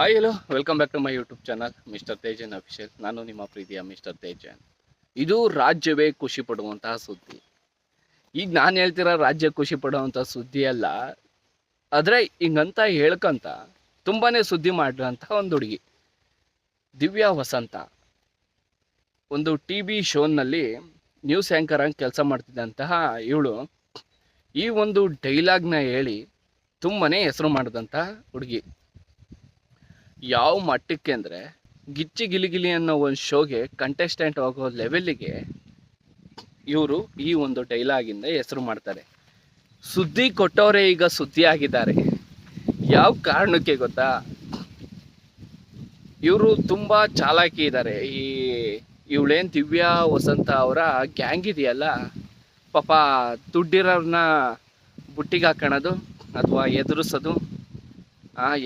Hi hello welcome back to my YouTube channel mister Tejan official ನಾನು ನಿಮ್ಮ ಪ್ರೀತಿಯ mister ತೇಜನ್ ಇದು ರಾಜ್ಯವೇ ಖುಷಿ ಪಡುವಂತಹ ಸುದ್ದಿ. ಈಗ ನಾನು ಹೇಳ್ತಿರೋ ರಾಜ್ಯ ಖುಷಿ ಪಡುವಂಥ ಸುದ್ದಿ ಅಲ್ಲ, ಆದರೆ ಹಿಂಗಂತ ಹೇಳ್ಕಂತ ತುಂಬಾ ಸುದ್ದಿ ಮಾಡಿರೋಂಥ ಒಂದು ಹುಡುಗಿ, ದಿವ್ಯಾ ವಸಂತ. ಒಂದು ಟಿ ವಿ ಶೋನಲ್ಲಿ ನ್ಯೂಸ್ ಆ್ಯಂಕರ್ ಆಗಿ ಕೆಲಸ ಮಾಡ್ತಿದ್ದಂತಹ ಇವಳು, ಈ ಒಂದು ಡೈಲಾಗ್ನ ಹೇಳಿ ತುಂಬನೇ ಹೆಸರು ಮಾಡಿದಂಥ ಹುಡುಗಿ. ಯಾವ ಮಟ್ಟಕ್ಕೆ ಅಂದರೆ ಗಿಚ್ಚಿ ಗಿಲಿಗಿಲಿ ಅನ್ನೋ ಒಂದು ಶೋಗೆ ಕಂಟೆಸ್ಟೆಂಟ್ ಆಗೋ ಲೆವೆಲ್ಲಿಗೆ ಇವರು ಈ ಒಂದು ಡೈಲಾಗಿಂದ ಹೆಸರು ಮಾಡ್ತಾರೆ. ಸುದ್ದಿ ಕೊಟ್ಟವರೇ ಈಗ ಸುದ್ದಿ ಆಗಿದ್ದಾರೆ. ಯಾವ ಕಾರಣಕ್ಕೆ ಗೊತ್ತಾ? ಇವರು ತುಂಬ ಚಾಲಾಕಿ ಇದ್ದಾರೆ ಈ ಇವಳೇನು ದಿವ್ಯಾ ವಸಂತ ಅವರ ಗ್ಯಾಂಗ್ ಇದೆಯಲ್ಲ, ಪಾಪ ದುಡ್ಡಿರೋರನ್ನ ಬುಟ್ಟಿಗೆ ಹಾಕೋಣದು ಅಥವಾ ಎದುರಿಸೋದು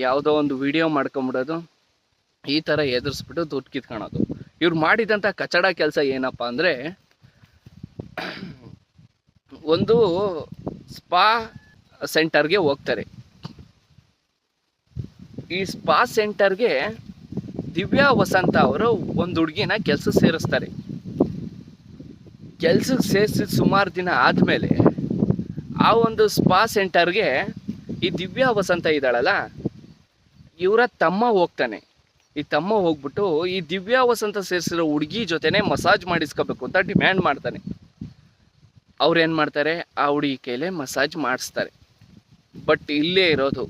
ಯಾವುದೋ ಒಂದು ವಿಡಿಯೋ ಮಾಡ್ಕೊಂಬಿಡೋದು, ಈ ಥರ ಎದುರಿಸ್ಬಿಟ್ಟು ದುಡ್ಡು ಕಿತ್ಕೊಳೋದು. ಇವ್ರು ಮಾಡಿದಂಥ ಕಚಡ ಕೆಲಸ ಏನಪ್ಪ ಅಂದರೆ, ಒಂದು ಸ್ಪಾ ಸೆಂಟರ್ಗೆ ಹೋಗ್ತಾರೆ. ಈ ಸ್ಪಾ ಸೆಂಟರ್ಗೆ ದಿವ್ಯಾ ವಸಂತ ಅವರು ಒಂದು ಹುಡುಗಿನ ಕೆಲಸ ಸೇರಿಸ್ತಾರೆ. ಕೆಲ್ಸಕ್ಕೆ ಸೇರಿಸಿದ ಸುಮಾರು ದಿನ ಆದಮೇಲೆ, ಆ ಒಂದು ಸ್ಪಾ ಸೆಂಟರ್ಗೆ ಈ ದಿವ್ಯಾ ವಸಂತ ಇದ್ದಾಳಲ್ಲ ಇವರ ತಮ್ಮ ಹೋಗ್ತಾನೆ. ಈ ತಮ್ಮ ಹೋಗ್ಬಿಟ್ಟು ಈ ದಿವ್ಯಾ ವಸಂತ ಸೇರಿಸಿರೋ ಹುಡುಗಿ ಜೊತೆನೆ ಮಸಾಜ್ ಮಾಡಿಸ್ಕೋಬೇಕು ಅಂತ ಡಿಮ್ಯಾಂಡ್ ಮಾಡ್ತಾನೆ. ಅವ್ರು ಏನು ಮಾಡ್ತಾರೆ? ಆ ಹುಡುಗಿ ಕೈಲೇ ಮಸಾಜ್ ಮಾಡಿಸ್ತಾರೆ. ಬಟ್ ಇಲ್ಲೇ ಇರೋದು.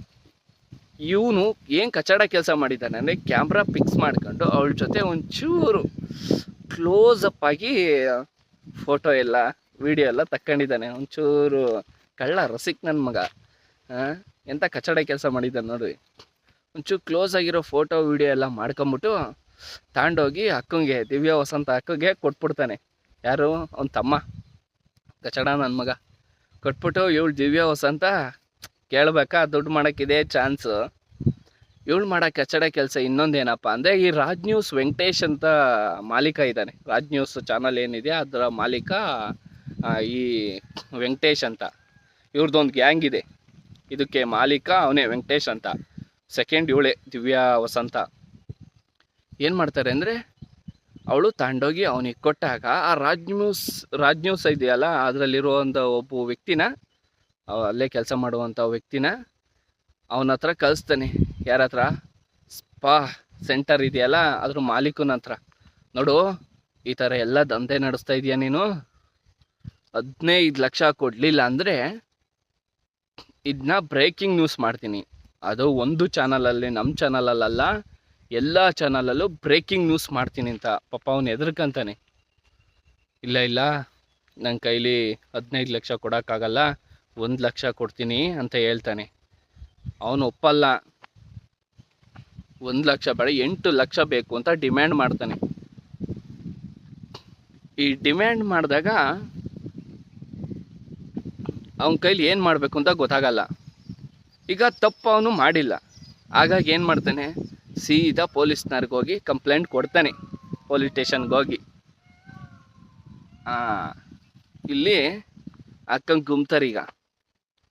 ಇವನು ಏನು ಕಚಡ ಕೆಲಸ ಮಾಡಿದ್ದಾನೆ ಅಂದರೆ ಕ್ಯಾಮ್ರಾ ಫಿಕ್ಸ್ ಮಾಡ್ಕೊಂಡು ಅವಳ ಜೊತೆ ಒಂಚೂರು ಕ್ಲೋಸ್ ಅಪ್ ಆಗಿ ಫೋಟೋ ಎಲ್ಲ, ವಿಡಿಯೋ ಎಲ್ಲ ತಕ್ಕೊಂಡಿದ್ದಾನೆ. ಒಂಚೂರು ಕಳ್ಳ ರಸಿಕ್ ನನ್ನ ಮಗ. ಎಂಥ ಕಚಡ ಕೆಲಸ ಮಾಡಿದ್ದಾನೆ ನೋಡಿ ಒಂಚೂರು ಕ್ಲೋಸ್ ಆಗಿರೋ ಫೋಟೋ ವಿಡಿಯೋ ಎಲ್ಲ ಮಾಡ್ಕೊಂಬಿಟ್ಟು ತಗೊಂಡೋಗಿ ಅಕ್ಕಂಗೆ, ದಿವ್ಯ ವಸಂತ ಅಕ್ಕಗೆ ಕೊಟ್ಬಿಡ್ತಾನೆ. ಯಾರು? ಅವ್ನ ತಮ್ಮ. ಕಚಡ ನನ್ನ ಮಗ. ಕೊಟ್ಬಿಟ್ಟು ಇವಳು ದಿವ್ಯ ವಸಂತ ಕೇಳಬೇಕಾ? ದುಡ್ಡು ಮಾಡೋಕ್ಕಿದೆ ಚಾನ್ಸು ಇವಳು ಮಾಡೋ ಕಚಡ ಕೆಲಸ ಇನ್ನೊಂದೇನಪ್ಪ ಅಂದರೆ ಈ ರಾಜ್ ನ್ಯೂಸ್ ವೆಂಕಟೇಶ್ ಅಂತ ಮಾಲೀಕ ಇದ್ದಾನೆ. ರಾಜ್ ನ್ಯೂಸ್ ಚಾನಲ್ ಏನಿದೆ ಅದರ ಮಾಲೀಕ ಈ ವೆಂಕಟೇಶ್ ಅಂತ. ಇವ್ರದ್ದೊಂದು ಗ್ಯಾಂಗ್ ಇದೆ. ಇದಕ್ಕೆ ಮಾಲೀಕ, ಅವನೇ ವೆಂಕಟೇಶ್ ಅಂತ. ಸೆಕೆಂಡ್ ಇವಳೆ ದಿವ್ಯಾ ವಸಂತ. ಏನು ಮಾಡ್ತಾರೆ ಅಂದರೆ, ಅವಳು ತಗೊಂಡೋಗಿ ಅವನಿಗೆ ಕೊಟ್ಟಾಗ ಆ ರಾಜ್ ನ್ಯೂಸ್ ರಾಜ್ ನ್ಯೂಸ್ ಇದೆಯಲ್ಲ, ಅದರಲ್ಲಿರೋ ಒಂದು ಒಬ್ಬ ವ್ಯಕ್ತಿನ, ಅಲ್ಲೇ ಕೆಲಸ ಮಾಡುವಂಥ ವ್ಯಕ್ತಿನ, ಅವನ ಹತ್ರ ಕಲಿಸ್ತಾನೆ ಯಾರ ಹತ್ರ? ಸ್ಪಾ ಸೆಂಟರ್ ಇದೆಯಲ್ಲ, ಅದ್ರ ಮಾಲೀಕನ ಹತ್ರ. ನೋಡು, ಈ ಥರ ಎಲ್ಲ ದಂಧೆ ನಡೆಸ್ತಾ ಇದೀಯ ನೀನು? ಹದಿನೈದು ಲಕ್ಷ ಕೊಡಲಿಲ್ಲ ಅಂದರೆ ಇದನ್ನ ಬ್ರೇಕಿಂಗ್ ನ್ಯೂಸ್ ಮಾಡ್ತೀನಿ. ಅದು ಒಂದು ಚಾನಲಲ್ಲಿ ನಮ್ಮ ಚಾನಲಲ್ಲ ಎಲ್ಲ ಚಾನಲಲ್ಲೂ ಬ್ರೇಕಿಂಗ್ ನ್ಯೂಸ್ ಮಾಡ್ತೀನಿ ಅಂತ. ಪಾಪ ಅವನು ಹೆದರ್ಕಂತಾನೆ. ಇಲ್ಲ ಇಲ್ಲ ನನ್ನ ಕೈಲಿ ಹದಿನೈದು ಲಕ್ಷ ಕೊಡೋಕ್ಕಾಗಲ್ಲ, ಒಂದು ಲಕ್ಷ ಕೊಡ್ತೀನಿ ಅಂತ ಹೇಳ್ತಾನೆ. ಅವನು ಒಪ್ಪಲ್ಲ. ಒಂದು ಲಕ್ಷ ಬೇಡ, ಎಂಟು ಲಕ್ಷ ಬೇಕು ಅಂತ ಡಿಮ್ಯಾಂಡ್ ಮಾಡ್ತಾನೆ. ಈ ಡಿಮ್ಯಾಂಡ್ ಮಾಡಿದಾಗ, ಅವನ ಕೈಲಿ ಏನು ಮಾಡಬೇಕು ಅಂತ ಗೊತ್ತಾಗಲ್ಲ. ಈಗ ತಪ್ಪು ಅವನು ಮಾಡಿಲ್ಲ. ಹಾಗಾಗಿ ಏನು ಮಾಡ್ತಾನೆ? ಸೀದಾ ಪೊಲೀಸ್ನವ್ರಿಗೆ ಹೋಗಿ ಕಂಪ್ಲೇಂಟ್ ಕೊಡ್ತಾನೆ. ಪೊಲೀಸ್ ಸ್ಟೇಷನ್ಗೆ ಹೋಗಿ. ಇಲ್ಲಿ ಅಕ್ಕಂಗೆ ಈಗ.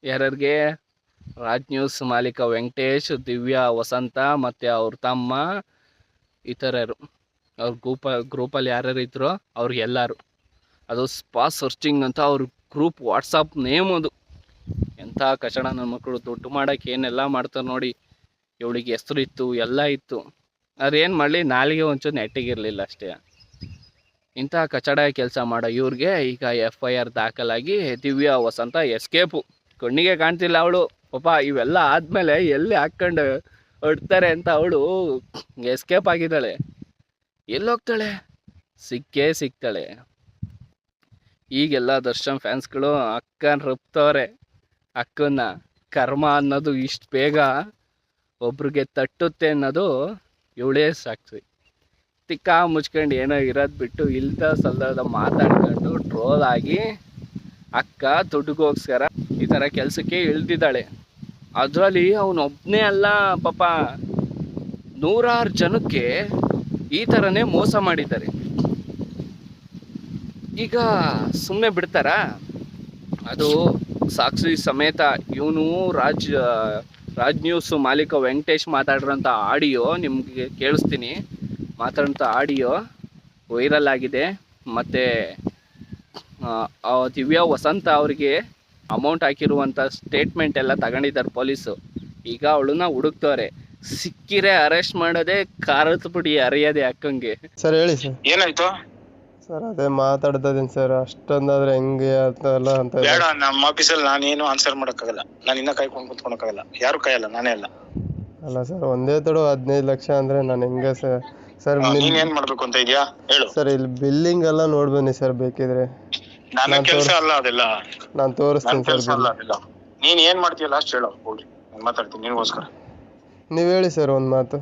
ಯಾರ್ಯಾರಿಗೆ? ರಾಜ್ ನ್ಯೂಸ್ ಮಾಲೀಕ ವೆಂಕಟೇಶ್, ದಿವ್ಯಾ, ವಸಂತ ಮತ್ತು ಅವ್ರ ತಮ್ಮ, ಇತರರು. ಅವ್ರ ಗ್ರೂಪ ಗ್ರೂಪಲ್ಲಿ ಯಾರ್ಯಾರು ಇದ್ರೋ ಅವ್ರಿಗೆಲ್ಲರೂ ಅದು ಸ್ಪಾ ಸರ್ಚಿಂಗ್ ಅಂತ ಅವ್ರ ಗ್ರೂಪ್ ವಾಟ್ಸಪ್ ನೇಮ್ ಅದು. ಎಂಥ ಕಚಡ ನನ್ನ ಮಕ್ಕಳು ದುಡ್ಡು ಮಾಡೋಕ್ಕೆ ಏನೆಲ್ಲ ಮಾಡ್ತಾರೆ ನೋಡಿ. ಇವಳಿಗೆ ಹೆಸರು ಇತ್ತು, ಎಲ್ಲ ಇತ್ತು. ಆದ್ರೆ ಏನು ಮಾಡಲಿ, ನಾಲಿಗೆ ಒಂಚೂರು ನೆಟ್ಟಿಗಿರಲಿಲ್ಲ ಅಷ್ಟೇ. ಇಂಥ ಕಚಡ ಕೆಲಸ ಮಾಡೋ ಇವ್ರಿಗೆ ಈಗ ಎಫ್ ಐ ಆರ್ ದಾಖಲಾಗಿ ದಿವ್ಯ ವಸಂತ ಎಸ್ಕೇಪು ಕಣ್ಣಿಗೆ ಕಾಣ್ತಿಲ್ಲ ಅವಳು. ಪಾಪ ಇವೆಲ್ಲ ಆದಮೇಲೆ ಎಲ್ಲಿ ಹಾಕ್ಕೊಂಡು ಹೊಡ್ತಾರೆ ಅಂತ ಅವಳು ಎಸ್ಕೇಪ್ ಆಗಿದ್ದಾಳೆ. ಎಲ್ಲಿ ಹೋಗ್ತಾಳೆ? ಸಿಕ್ಕೇ ಸಿಗ್ತಾಳೆ. ಈಗೆಲ್ಲ ದರ್ಶನ್ ಫ್ಯಾನ್ಸ್ಗಳು ಅಕ್ಕನ ರಪ್ತವ್ರೆ ಅಕ್ಕನ್ನ ಕರ್ಮ ಅನ್ನೋದು ಇಷ್ಟು ಬೇಗ ಒಬ್ರಿಗೆ ತಟ್ಟುತ್ತೆ ಅನ್ನೋದು ಇವಳೇ ಸಾಕ್ಷಿ. ತಿಕ್ಕ ಮುಚ್ಕೊಂಡು ಏನೋ ಇರೋದು ಬಿಟ್ಟು ಇಲ್ದ ಸಲ್ದ ಮಾತಾಡ್ಕೊಂಡು ಟ್ರೋಲ್ ಆಗಿ ಅಕ್ಕ ದುಡ್ಡುಗೋಸ್ಕರ ಈ ಥರ ಕೆಲಸಕ್ಕೆ ಇಳ್ದಿದ್ದಾಳೆ. ಅದರಲ್ಲಿ ಅವನೊಬ್ಬನೇ ಅಲ್ಲ ಪಾಪ. ನೂರಾರು ಜನಕ್ಕೆ ಈ ಥರನೇ ಮೋಸ ಮಾಡಿದ್ದಾರೆ. ಈಗ ಸುಮ್ಮನೆ ಬಿಡ್ತಾರಾ? ಅದು ಸಾಕ್ಷಿ ಸಮೇತ ಇವನು ರಾಜ್ ರಾಜ್ ನ್ಯೂಸ್ ಮಾಲೀಕ ವೆಂಕಟೇಶ್ ಮಾತಾಡಿರೋಂಥ ಆಡಿಯೋ ನಿಮಗೆ ಕೇಳಿಸ್ತೀನಿ. ಮಾತಾಡೋಂಥ ಆಡಿಯೋ ವೈರಲ್ ಆಗಿದೆ. ಮತ್ತು ದಿವ್ಯಾ ವಸಂತ ಅವರಿಗೆ ಅಮೌಂಟ್ ಹಾಕಿರುವಂಥ ಸ್ಟೇಟ್ಮೆಂಟ್ ಎಲ್ಲ ತಗೊಂಡಿದ್ದಾರೆ ಪೊಲೀಸು ಈಗ ಅವಳನ್ನ ಹುಡುಕ್ತವ್ರೆ. ಸಿಕ್ಕಿರೆ ಅರೆಸ್ಟ್ ಮಾಡೋದೇ ಕಾರತ್ ಪುಡಿ ಅರಿಯೋದೆ ಅಕ್ಕಂಗೆ. ಸರ್ ಹೇಳಿ ಸರ್. ಏನಾಯ್ತು? ಸರ್ ಅದೇ ಮಾತಾಡ್ತಾ ಇದೀನಿ ಸರ್. ಅಷ್ಟೊಂದಾದ್ರೆ ಹೆಂಗೆ ಅಂತ ಎಲ್ಲ ಅಂತ. ಬೇಡ ನಮ್ಮ ಆಫೀಸಲ್ಲಿ ನಾನೇನು ಆನ್ಸರ್ ಮಾಡಕ್ಕಾಗಲ್ಲ. ನಾನು ಇನ್ನ ಕಾಯ್ಕೊಂಡು ಕುತ್ಕೊಳಕ್ಕಾಗಲ್ಲ. ಯಾರು ಕಾಯಲ್ಲ ನಾನೇ ಅಲ್ಲ. ಅಲ್ಲ ಸರ್ ಒಂದೇ ತಡು ಹದಿನೈದು ಲಕ್ಷ ಅಂದ್ರೆ ನಾನು ಹೆಂಗೆ ಸರ್? ಸರ್ ನೀನ್ ಏನ್ ಮಾಡ್ಬೇಕು ಅಂತ ಇದೆಯಾ? ಹೇಳು. ಸರ್ ಇಲ್ಲಿ ಬಿಲ್ಲಿಂಗ್ ಎಲ್ಲ ನೋಡ್ಬನ್ನಿ ಸರ್ ಬೇಕಿದ್ರೆ. ನನ್ನ ನಾನ್ ಕೆಲಸ ಅಲ್ಲ ಅದೆಲ್ಲ. ನಾನು ತೋರಿಸ್ತೀನಿ ಸರ್ ಕೆಲಸ ಅಲ್ಲ ಅದೆಲ್ಲ. ನೀನ್ ಏನ್ ಮಾಡ್ತೀಯ ಲಾಸ್ಟ್ ಹೇಳು ಹೋಗಿ ನಾನು ಮಾತಾಡ್ತೀನಿ ನಿನಗೋಸ್ಕರ. ನೀವು ಹೇಳಿ ಸರ್ ಒಂದು ಮಾತು.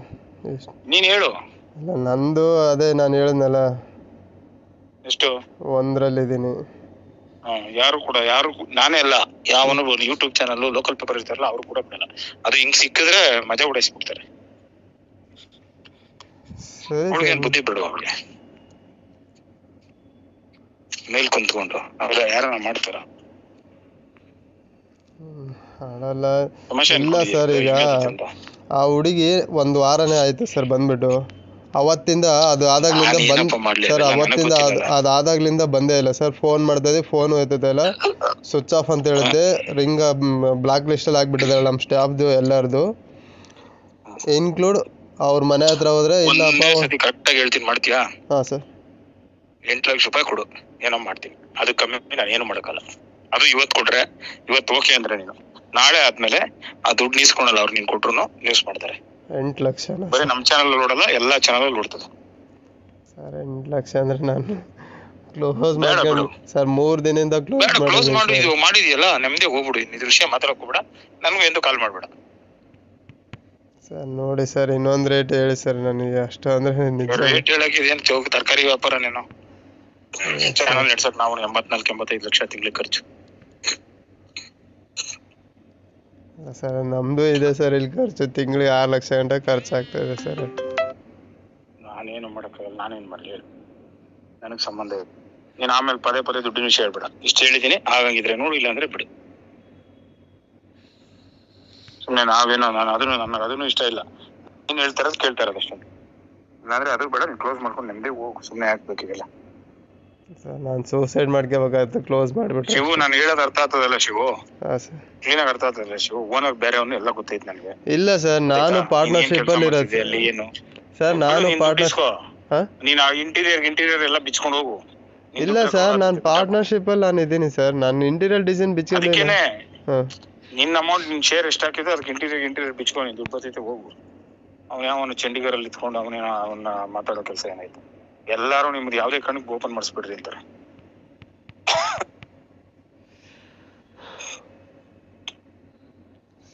ಎಷ್ಟು ನೀನ್ ಹೇಳು. ಅಲ್ಲ ನಂದು ಅದೇ ನಾನು ಹೇಳಿದ್ನಲ್ಲ. ಎಷ್ಟು? ಒಂದ್ರಲ್ಲಿದ್ದೀನಿ. ಹಾ, ಯಾರು ಕೂಡ ಯಾರು ಕೂ- ನಾನೇ ಅಲ್ಲ ಯಾವನು ಯೂಟ್ಯೂಬ್ ಚಾನಲ್ ಲೋಕಲ್ ಪೇಪರ್ ಇರ್ತಾರಲ್ಲ ಅವ್ರು ಕೂಡ ಬಿಡಲ್ಲ. ಅದು ಹಿಂಗ್ ಸಿಕ್ಕಿದ್ರೆ ಮಜಾ ಉಡಾಯಿಸ್ಬಿಡ್ತಾರೆ ಸರಿ ಅವ್ಳಿಗೆ ಬುದ್ಧಿ ಬಿಡು ಅವ್ಳಿಗೆ. ಮೇಲ್ ಕುಂತ್ಕೊಂಡು ಅವ್ರ ಯಾರನ್ನ ಮಾಡ್ತಾರ? ಅಡಲ್ಲ ತಮಾಷೆ ಇಲ್ಲ ಅನ್ಕೊಂಡಿದ್ಯಾ? ಸರ್ ಈಗ. ಆ ಹುಡುಗಿ ಒಂದು ವಾರನೇ ಆಯ್ತು ಸರ್ ಬಂದ್ಬಿಟ್ಟು. ಅವತ್ತಿಂದ ಅದು ಆದಾಗ್ಲಿಂದ ಬಂದ್ ಸರ್ ಅವತ್ತಿಂದ ಅದು ಆದಾಗ್ಲಿಂದ ಬಂದೇ ಇಲ್ಲ ಸರ್. ಫೋನ್ ಮಾಡ್ತಾ ಫೋನ್ ಹೋಯ್ತದೆ ಇಲ್ಲ ಸ್ವಿಚ್ ಆಫ್ ಅಂತ ಹೇಳಿದ್ದೆ. ರಿಂಗ್ ಬ್ಲಾಕ್ ಲಿಸ್ಟ್ ಅಲ್ಲಿ ಆಗ್ಬಿಟ್ಟಿದೆ ನಮ್ಮ ಸ್ಟಾಫ್ದು ಎಲ್ಲರದು. ಇನ್ಕ್ಲೂಡ್ ಅವ್ರ ಮನೆ ಹತ್ರ ಹೋದ್ರೆ ಇಲ್ಲಪ್ಪ ಕರೆಕ್ಟ್ ಆಗಿ ಹೇಳ್ತೀನಿ ಮಾಡ್ತೀಯಾ? ಹಾ ಸರ್. ಎಂಟು ಲಕ್ಷ ರೂಪಾಯಿ ಕೊಡು. ಏನೋ ಮಾಡ್ತೀನಿ. ಅದು ಕಮ್ಮಿ ನಾನು ಏನು ಮಾಡೋಕ್ಕಲ್ಲ. ಅದು ಇವತ್ತು ಕೊಟ್ರೆ ಇವತ್ತು ಓಕೆ ಅಂದ್ರೆ ನೀನು. ನಾಳೆ ಆದ್ಮೇಲೆ ಆ ದುಡ್ಡು ನೀಸ್ಕೊಳಲ್ಲ ಅವ್ರು ನೀನು ಕೊಟ್ರು ನ್ಯೂಸ್ ಮಾಡ್ತಾರೆ. ಎಂಟು ಲಕ್ಷ ಬರೀ ನಮ್ಮ ಚಾನಲ್ ನೋಡಲ್ಲ ಎಲ್ಲ ಚಾನಲ್ ನೋಡ್ತದೆ. ಸರ್ ಎಂಟು ಲಕ್ಷ ಅಂದ್ರೆ ನಾನು ಕ್ಲೋಸ್ ಬೇಡ ಮಾಡ್ಕೊಂಡು ಬಿಡು. ಸರ್ ಮೂರ್ ದಿನದಿಂದ ಕ್ಲೋಸ್ ಕ್ಲೋಸ್ ಮಾಡಿದ್ದೀನಿ ಮಾಡಿದ್ಯೋ ಮಾಡಿದ್ಯಲ್ಲ ನೆಮ್ಮದಿ ಹೋಗ್ಬಿಡು. ಇದ್ರ ವಿಷಯ ಮಾತಾಡಕ್ ಹೋಗ್ಬೇಡ ನನಗೂ ಎಂದು ಕಾಲ್ ಮಾಡ್ಬೇಡ. ಸರ್ ನೋಡಿ ಸರ್ ಇನ್ನೊಂದು ರೇಟ್ ಹೇಳಿ ಸರ್ ನನಗೆ ಅಷ್ಟು ಅಂದ್ರೆ ನಿಜ. ರೇಟ್ ಹೇಳಕ್ಕೆ ಇದೇನು ಚೌಕ್ ತರಕಾರಿ ವ್ಯಾಪಾರ ನೀನು? ಚಾನಲ್ ನಡ್ಸಕ್ ನಾವು ಎಂಬತ್ನಾಲ್ಕು ಎಂಬತ್ತೈದು ಲಕ್ಷ ತಿಂಗಳಿಗೆ ಖರ್ಚು. ಸರ್, ನಮ್ದು ಇದೆ ಸರ್, ಇಲ್ಲಿ ಖರ್ಚು. ತಿಂಗಳಿಗೆ ಆರು ಲಕ್ಷ ಗಂಟೆ ಖರ್ಚಾಗ್ತದೆ ಸರ್. ನಾನೇನು ಮಾಡಕ್ಕಾಗಲ್ಲ, ನಾನೇನು ಮಾಡಲಿ ನನಗೆ ಸಂಬಂಧ ಇಲ್ಲ. ನೀನು ಆಮೇಲೆ ಪದೇ ಪದೇ ದುಡ್ಡಿನ ವಿಷಯ ಹೇಳ್ಬೇಡ. ಇಷ್ಟು ಹೇಳಿದ್ದೀನಿ ಆಗಂಗಿದ್ರೆ ನೋಡು ಇಲ್ಲ ಅಂದ್ರೆ ಬಿಡು. ಸುಮ್ನೆ ನಾವೇನೋ, ನಾನು ಅದನ್ನು ನನಗೆ ಅದನ್ನು ಇಷ್ಟ ಇಲ್ಲ. ನೀನು ಹೇಳ್ತಾ ಇರೋದು ಕೇಳ್ತಾ ಇರೋದು ಅಷ್ಟೇ. ಇಲ್ಲಾಂದ್ರೆ ಅದು ಬೇಡ, ನೀನು ಕ್ಲೋಸ್ ಮಾಡ್ಕೊಂಡು ನೆಮ್ಮದಿ ಹೋಗು. ಸುಮ್ಮನೆ ಹಾಕ್ಬೇಕಿಲ್ಲ ಸರ್ ನಾನು ಸೂಸೈಡ್ ಮಾಡ್ಕೋಬೇಕಾಯ್ತು ಕ್ಲೋಸ್ ಮಾಡ್ಬಿಟ್ಟು. ಶಿವು ನಾನು ಹೇಳೋದು ಅರ್ಥ ಆಗ್ತದಲ್ಲ ಶಿವು? ಹಾಂ ಸರ್ ಕ್ಲೀನಾಗಿ ಅರ್ಥ ಆಗ್ತದಲ್ಲ ಶಿವು? ಓನರ್ ಬೇರೆಯವನು ಎಲ್ಲ ಗೊತ್ತೈತೆ ನನಗೆ. ಇಲ್ಲ ಸರ್ ನಾನು? ಪಾರ್ಟ್ನರ್ಶಿಪ್ ಅಲ್ಲಿ ಇರೋದು. ಅಲ್ಲಿ? ಏನು? ಸರ್ ನಾನು ಪಾರ್ಟ್ನರ್ ಹಾಂ? ನೀನ್ ಇಂಟೀರಿಯರ್ ಇಂಟೀರಿಯರ್ ಎಲ್ಲ ಬಿಚ್ಕೊಂಡು ಹೋಗು. ಇಲ್ಲ ಸರ್ ನಾನು ಪಾರ್ಟ್ನರ್ಶಿಪ್ ಅಲ್ಲಿ ನಾನು ಇದ್ದೀನಿ ಸರ್ ನಾನು ಇಂಟೀರಿಯರ್ ಡಿಸೈನ್ ಬಿಚ್ಚಿದ್ದೀನಿ ಅದಕ್ಕೇನೆ. ಹಾಂ. ನಿನ್ನ ಅಮೌಂಟ್ ನಿನ್ನ ಶೇರ್ ಎಷ್ಟು ಹಾಕಿದ್ರೆ ಅದಕ್ಕೆ ಇಂಟೀರಿಯರ್ ಇಂಟೀರಿಯರ್ ಬಿಚ್ಕೊಂಡು ದುಡ್ಡು ಬರ್ತೈತೆ ಹೋಗು. ಅವನು ಯಾವನು ಚಂಡೀಗರಲ್ಲಿ ಇತ್ಕೊಂಡು ಅವನೇನ ಅವನ್ನ ಮಾತಾಡೋ ಕೆಲಸ ಏನಾಯ್ತು? ಎಲ್ಲಾರು ನಿಮ್ದು ಯಾವ್ದೇ ಕಣ್ಣಿಗೆ ಓಪನ್ ಮಾಡಿಸ್ಬಿಡ್ರಿ ಅಂತಾರೆ.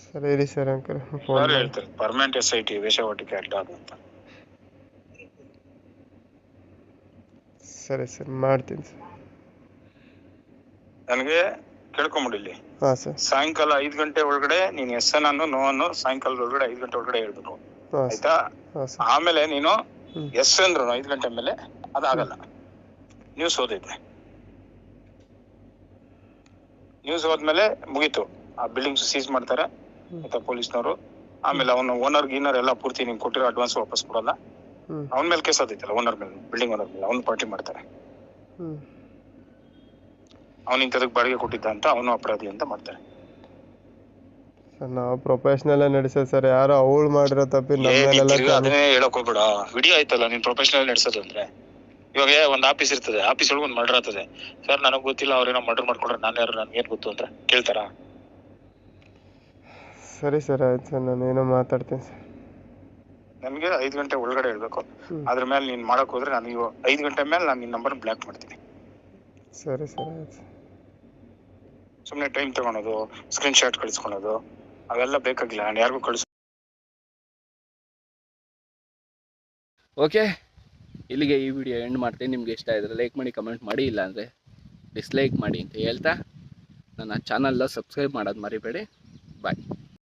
ಸರಿ ಸರ್ ಅಂಕಲ್ ಫೋನ್ ಹೇಳ್ತಾರೆ ಪರ್ಮನೆಂಟ್ ಎಸ್ ಐ ಟಿ ವೇಷವಾಟಿಕೆ ಅಡ್ಡ ಅಂತ ಸರಿ ಸರ್ ಮಾಡ್ತೀನಿ ಸರ್. ನನಗೆ ಕೇಳ್ಕೊಂಬಿಡಿಲ್ಲಿ ಹಾಂ ಸರ್. ಸಾಯಂಕಾಲ ಐದ್ ಗಂಟೆ ಒಳಗಡೆ ನೀನು ಎಸ್ ಎನ್ ಅನ್ನು ನೋ ಅನ್ನು ಸಾಯಂಕಾಲದ ಒಳಗಡೆ ಐದ್ ಗಂಟೆ ಒಳಗಡೆ ಹೇಳ್ಬೇಕು ಆಯ್ತಾ? ಆಮೇಲೆ ನೀನು. ಎಸ್ ಅಂದ್ರು ಐದು ಗಂಟೆ ಮೇಲೆ ಅದಾಗಲ್ಲ ನ್ಯೂಸ್ ಓದೈತೆ ನ್ಯೂಸ್ ಹೋದ್ಮೇಲೆ ಮುಗೀತು. ಆ ಬಿಲ್ಡಿಂಗ್ಸ್ ಸೀಸ್ ಮಾಡ್ತಾರೆ. ಆಯ್ತಾ ಪೊಲೀಸ್ನವರು. ಆಮೇಲೆ ಅವನು ಓನರ್ ಗೀನರ್ ಎಲ್ಲ ಪೂರ್ತಿ ನಿಂಗೆ ಕೊಟ್ಟಿರೋ ಅಡ್ವಾನ್ಸ್ ವಾಪಸ್ ಕೊಡಲ್ಲ. ಅವನ ಮೇಲೆ ಕೇಸ್ ಆದಿತ್ತಲ್ಲ ಓನರ್ ಮೇಲೆ ಬಿಲ್ಡಿಂಗ್ ಓನರ್ ಮೇಲೆ ಅವನು ಪಾರ್ಟಿ ಮಾಡ್ತಾರೆ. ಅವನಿಂತದಕ್ಕೆ ಬಾಡಿಗೆ ಕೊಟ್ಟಿದ್ದ ಅಂತ ಅವನು ಅಪರಾಧಿ ಅಂತ ಮಾಡ್ತಾರೆ. ಸರ್ ನಾವು ಪ್ರೊಫೆಷ್ನಲ್ಲೇ ನಡೆಸೋದು ಸರ್ ಯಾರೋ ಅವಳು ಮಾಡಿರೋ ತಪ್ಪಿ ನಮ್ಮ ನೀನ್ ತಿರ್ಗಾ ಅದನ್ನೇ ಹೇಳಕ್ ಹೋಗ್ಬೇಡ. ವಿಡಿಯೋ ಆಯ್ತಲ್ಲ ನೀನ್ ಪ್ರೊಫೆಷನಲ್ ನಡೆಸೋದು ಅಂದ್ರೆ? ಇವಾಗ ಒಂದ್ ಆಫೀಸ್ ಇರ್ತದೆ ಆಫೀಸ್ ಒಳಗೆ ಒಂದ್ ಮರ್ಡರ್ ಆಗ್ತದೆ. ಸರ್ ನನಗ್ ಗೊತ್ತಿಲ್ಲ ಅವ್ರೇನೋ ಮರ್ಡರ್ ಮಾಡ್ಕೊಂಡ್ರೆ ನಾನು ಯಾರು ನನ್ಗೆ ಏನ್ ಗೊತ್ತು ಅಂದ್ರೆ ಕೇಳ್ತಾರ? ಸರಿ ಸರ್ ಆಯ್ತು ಸರ್ ನಾನು ಏನೋ ಮಾತಾಡ್ತೀನಿ ಸರ್ ನನ್ಗೆ ಐದ್ ಗಂಟೆ ಒಳಗಡೆ ಹೇಳ್ಬೇಕು. ಅದ್ರ ಮೇಲೆ ನೀನ್ ಮಾಡಕ್ ಹೋದ್ರೆ ನಾನು ಇವ ಐದ್ ಗಂಟೆ ಮೇಲೆ ನಾನು ನಿನ್ ನಂಬರ್ ಬ್ಲಾಕ್ ಮಾಡ್ತೀನಿ. ಸರಿ ಸರ್ ಆಯ್ತು ಸುಮ್ನೆ ಟೈಮ್ ತಗೊಳೋದು ಸ್ಕ್ರೀನ್ ಶಾಟ್ ಕಳಿಸ್ಕೊಳೋದು. ಅವೆಲ್ಲ ಬೇಕಾಗಿಲ್ಲ, ನಾನು ಯಾರಿಗೂ ಕಳಿಸ್. ಓಕೆ ಇಲ್ಲಿಗೆ ಈ ವಿಡಿಯೋ ಎಂಡ್ ಮಾಡ್ತೀನಿ. ನಿಮ್ಗೆ ಇಷ್ಟ ಇದ್ರೆ ಲೈಕ್ ಮಾಡಿ ಕಮೆಂಟ್ ಮಾಡಿ ಇಲ್ಲ ಅಂದರೆ ಡಿಸ್ಲೈಕ್ ಮಾಡಿ ಅಂತ ಹೇಳ್ತಾ ನನ್ನ ಚಾನಲ್ನ ಸಬ್ಸ್ಕ್ರೈಬ್ ಮಾಡೋದು ಮರಿಬೇಡಿ. ಬಾಯ್